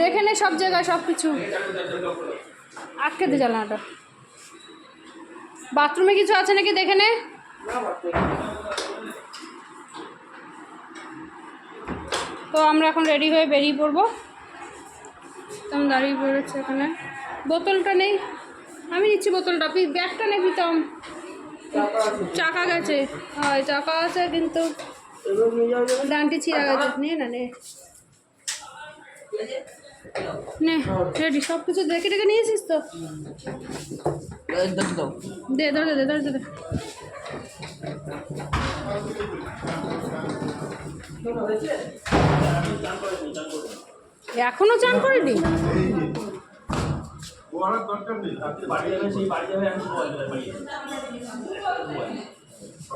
দেখে নে সব জায়গায় সব কিছু। আটকে দে জানালাটা। বাথরুমে কিছু আছে নাকি দেখে নে? তো আমরা এখন রেডি হয়ে বেরিয়ে পড়ব। প্রীতম দাঁড়িয়ে পড়েছে এখানে। বোতলটা নেই। আমি নিচ্ছি বোতলটা। ব্যাগটা নে প্রীতম। চাকা গেছে। হয়, চাকা আছে কিন্তু। ডানটি ছিঁড়া গেছে। নে না, নে। নে, রেডি সব কিছু দেখে টেকে নিয়েছিস তো? দে, ধরে দে ধরে, দে এখনও চান করিনি?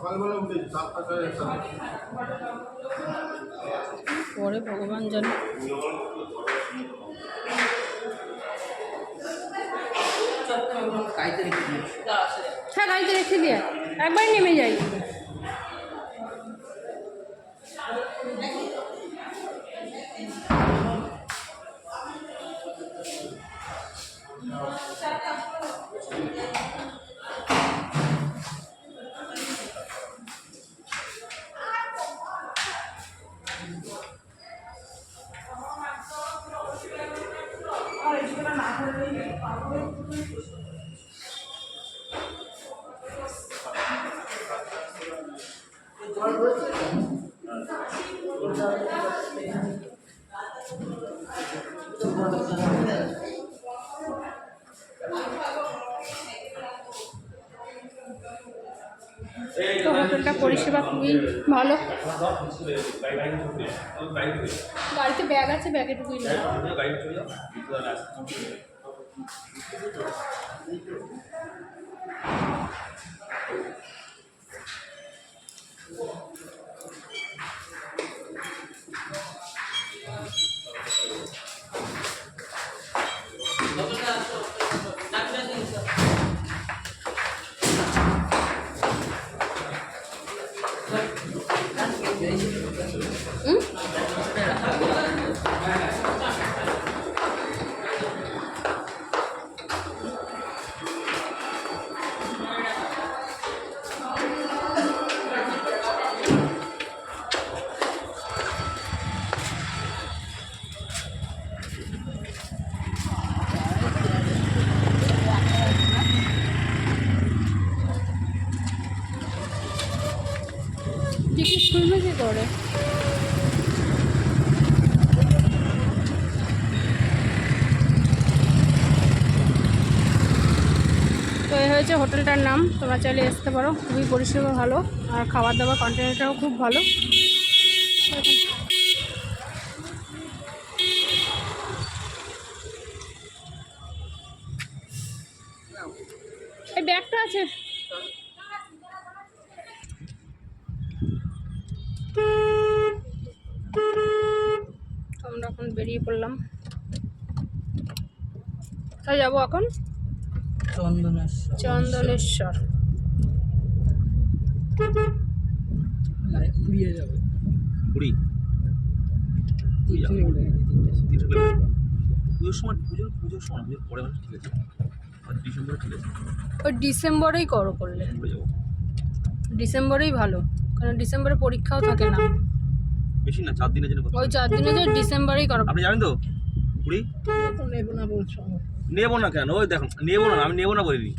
সকালবেলা উঠে সাতটা সাড়ে পরে ভগবান জানে। হ্যাঁ গাড়িতে রেখে দিয়ে। একবার নেমে যাই। তো হোটেলটা পরিষেবা খুবই ভালো। গাড়িতে ব্যাগ আছে ব্যাগে ঢুকুই না টিকিট খুলবে কি করে। তো এই হয়েছে হোটেলটার নাম, তোমরা চাইলে আসতে পারো, খুবই পরিষেবা ভালো, আর খাবার দাবার কন্টেন্টটাও খুব ভালো। এই ব্যাগটা আছে তো আমরা এখন বেরিয়ে পড়লাম। কোথায় যাব এখন? চন্দনেশ্বর। চন্দনেশ্বর। যাবে। পুজোর সময় পুজোর পুজোর সময় পুজোর পরে মানে ঠিক আছে। ডিসেম্বরে ঠিক আছে। ওই ডিসেম্বরেই করো করলে। ডিসেম্বরে ডিসেম্বরেই ভালো। কারণ ডিসেম্বরে পরীক্ষাও থাকে না। বেশি না? চার দিনের জন্য কথা ওই চার দিনে যে ডিসেম্বরেই করো। আপনি জানেন তো? কুড়ি নেব না বলছো। নেব না কেন? ওই দেখুন নেব না আমি নেব না বলিনি।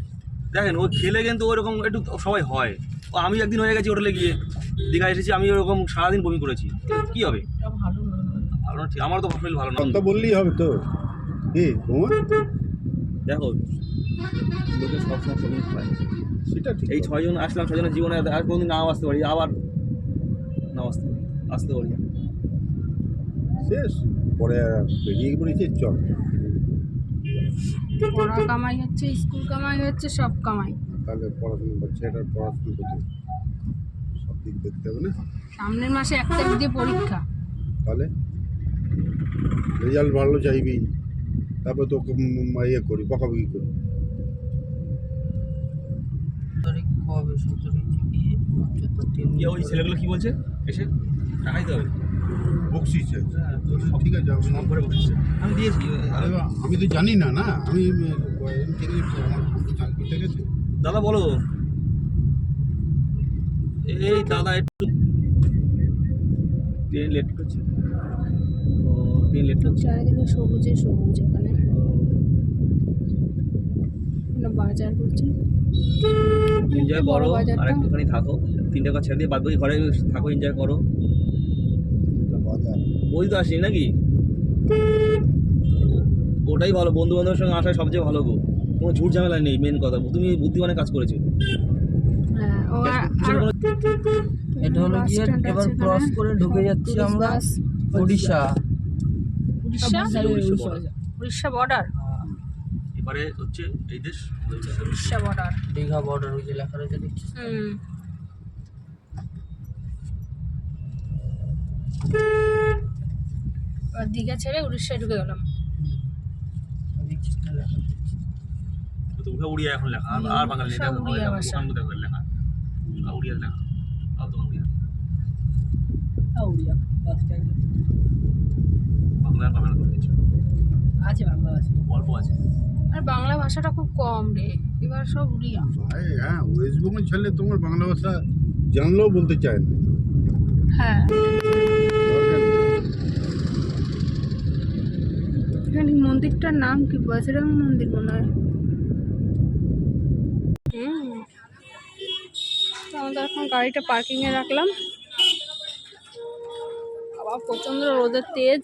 দেখেন ও খেলে কিন্তু ওইরকম একটু সবাই হয়। ও আমি একদিন হয়ে গেছি হোটেলে গিয়ে। দীঘা এসেছি আমি ওরকম সারাদিন বমি করেছি। কি হবে? না ঠিক আমার তো শরীর ভালো না। কথা বললেই হবে তো। কি দেখো লোকে সবসময় সবই খায়। সেটা এই ছয়জন আসলাম ছয়জনের জীবনে আর কোনোদিন নাও আসতে পারি আবার নাও আসতে পারি। আসতে পারি শেষ। পরে বেরিয়ে পড়েছে চল। পড়া কামাই হচ্ছে স্কুল কামাই হচ্ছে সব কামাই। তাহলে পড়াশোনা করছে এটার পড়াশোনা করছে। সব দিক দেখতে হবে না? সামনের মাসে এক তারিখ দিয়ে পরীক্ষা। তাহলে? রেজাল্ট ভালো চাইবি। তারপর তোকে ইয়ে করি বকাবকি করি। সতেরো তিন ওই ছেলেগুলো কি বলছে? এসে টাকা দিতে হবে। বকশিস চাইছে ঠিক আছে বসেছে আমি দিয়েছি। আমি তো জানি না না? আমি থেকে আমার ফোন করতে গেছে। দাদা বলো। এই দাদা একটু ট্রেন লেট করছে। ও ট্রেন লেট করছে? চারিদিকে সবুজে সবুজ এখানে। এখানে বাজার করছে এনজয় করো আর একটুখানি থাকো তিনটে কথা ছেড়ে দিয়ে বাদ বাকি ঘরে থাকো এনজয় করো। বই তো আসি নাকি? ওটাই ভালো বন্ধু বান্ধবের সঙ্গে আসায় সবচেয়ে ভালো গো। কোনো ঝুট ঝামেলা নেই মেন কথা। তুমি বুদ্ধিমানের কাজ করেছ। হ্যাঁ এটা হলো গিয়ে এবার ক্রস করে ঢুকে যাচ্ছি আমরা উড়িষ্যা? বর্ডার এবারে হচ্ছে এই দেশ উড়িষ্যা বর্ডার দীঘা বর্ডার ওই যে লেখা রয়েছে দেখছি হুম। আর দীঘা ছেড়ে উড়িষ্যায় ঢুকে গেলাম। লেখা তো উড়িয়া এখন লেখা আর- বাঙালি দেখো লেখা। উড়িয়া লেখা আর উড়িয়া। হ্যাঁ উড়িয়া বাংলা বাংলা আছে বাংলা আছে অল্প আছে। আর বাংলা ভাষাটা খুব কম রে। এবার সব উড়িয়া হ্যাঁ ওয়েস্ট বেঙ্গল ছেলে তোমার বাংলা ভাষা জানলেও বলতে চায় না। হ্যাঁ। এখানে মন্দিরটার নাম কি? বজরং মন্দির মনে হয়। আমাদের এখন গাড়িটা পার্কিংয়ে রাখলাম। আবার প্রচণ্ড রোদের তেজ।